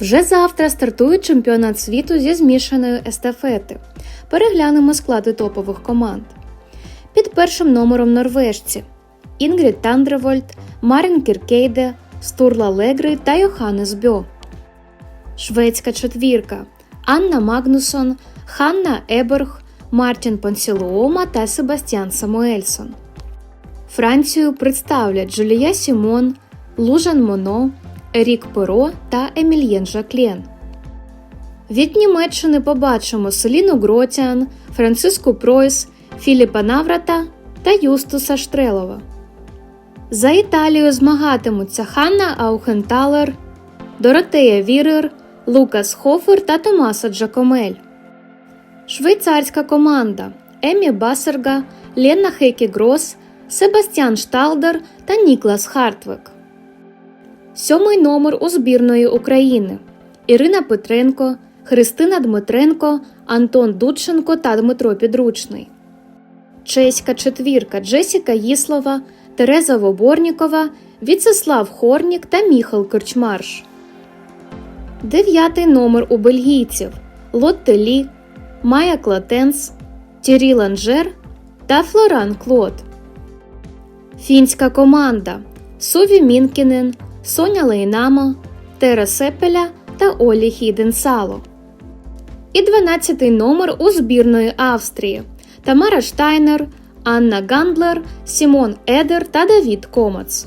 Вже завтра стартує чемпіонат світу зі змішаної естафети. Переглянемо склади топових команд. Під першим номером норвежці Інгрід Тандревольд, Марін Кіркейде, Стурла Легри та Йоханнес Бьо. Шведська четвірка Анна Магнусон, Ханна Еберг, Мартін Понсілуома та Себастьян Самуельсон. Францію представлять Джулія Сімон, Лужан Моно, Ерік Перо та Емільєн Жаклєн. Від Німеччини побачимо Селіну Гротіан, Франциску Пройс, Філіпа Наврата та Юстуса Штрелова. За Італію змагатимуться Ханна Аухенталер, Доротея Вірер, Лукас Хофер та Томаса Джакомель. Швейцарська команда Емі Басерга, Лена Хекі Грос, Себастьян Шталдер та Ніклас Хартвек. Сьомий номер у збірної України Ірина Петренко, Христина Дмитренко, Антон Дудченко та Дмитро Підручний. Чеська четвірка Джесіка Їслова, Тереза Воборнікова, Віцеслав Хорнік та Міхал Корчмарш. Дев'ятий номер у бельгійців Лотте Лі, Майя Клатенс, Тірі Ланжер та Флоран Клод. Фінська команда Суві Мінкінен, Соня Лейнамо, Тера Сепеля та Олі Хіденсало. І 12-й номер у збірної Австрії Тамара Штайнер, Анна Гандлер, Сімон Едер та Давід Комац.